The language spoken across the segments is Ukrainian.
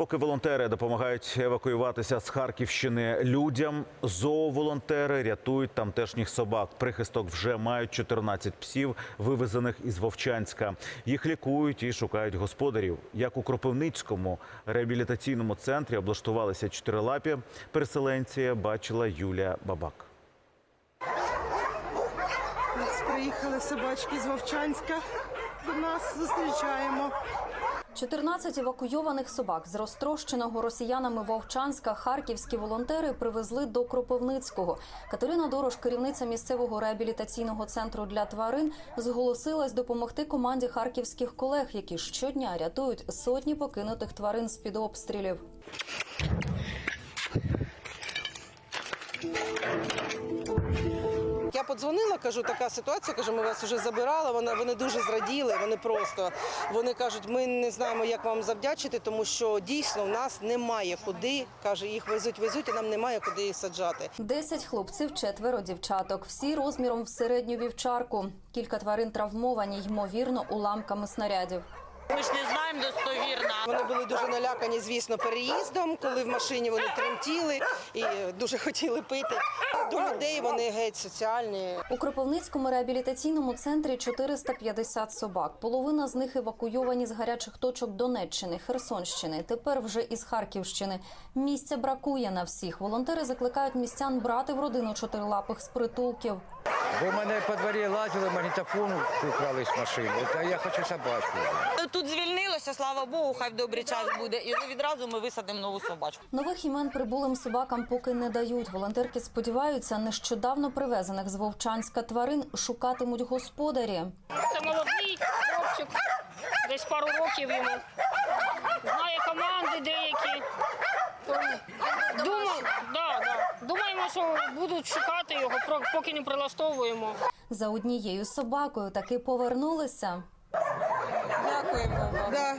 Поки волонтери допомагають евакуюватися з Харківщини людям, зооволонтери рятують тамтешніх собак. Прихисток вже мають 14 псів, вивезених із Вовчанська. Їх лікують і шукають господарів. Як у Кропивницькому реабілітаційному центрі облаштувалися чотирилапі переселенці, бачила Юлія Бабак. Приїхали собачки з Вовчанська. До нас зустрічаємо. 14 евакуйованих собак з розтрощеного росіянами Вовчанська харківські волонтери привезли до Кропивницького. Катерина Дорош, керівниця місцевого реабілітаційного центру для тварин, зголосилась допомогти команді харківських колег, які щодня рятують сотні покинутих тварин з під обстрілів. Подзвонила, кажу, така ситуація. Кажу, ми вас вже забирали. Вони, вони дуже зраділи. Вони просто вони кажуть, ми не знаємо, як вам завдячити, тому що дійсно в нас немає куди. каже, їх везуть, везуть, і нам немає куди їх саджати. Десять хлопців, четверо дівчаток, всі розміром в середню вівчарку. Кілька тварин травмовані, ймовірно, уламками снарядів. Ми ж не знаємо достовірно. Вони були дуже налякані, звісно, переїздом, коли в машині вони тремтіли і дуже хотіли пити. До людей вони геть соціальні. У Кропивницькому реабілітаційному центрі 450 собак. Половина з них евакуйовані з гарячих точок Донеччини, Херсонщини. Тепер вже із Харківщини. Місця бракує на всіх. Волонтери закликають містян брати в родину чотирилапих з притулків. Бо в мене по дворі лазили, магнітофон украли з машини. Та я хочу собачку. Тут звільнилося, слава Богу, хай в добрий час буде. І відразу ми висадимо нову собачку. Нових імен прибулим собакам поки не дають. Волонтерки сподіваються, нещодавно привезених з Вовчанська тварин шукатимуть господарі. Це молодий хлопчик, десь пару років йому. Що будуть шукати його, про- поки не прилаштовуємо. За однією собакою таки повернулися. Да.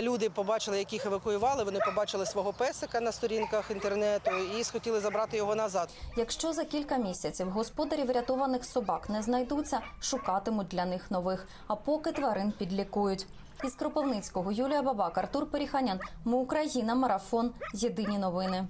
Люди побачили, яких евакуювали. Вони побачили свого песика на сторінках інтернету і схотіли забрати його назад. Якщо за кілька місяців господарі врятованих собак не знайдуться, шукатимуть для них нових. А поки тварин підлікують. Із Кропивницького Юлія Бабак, Артур Періханян. Ми Україна. Марафон. Єдині новини.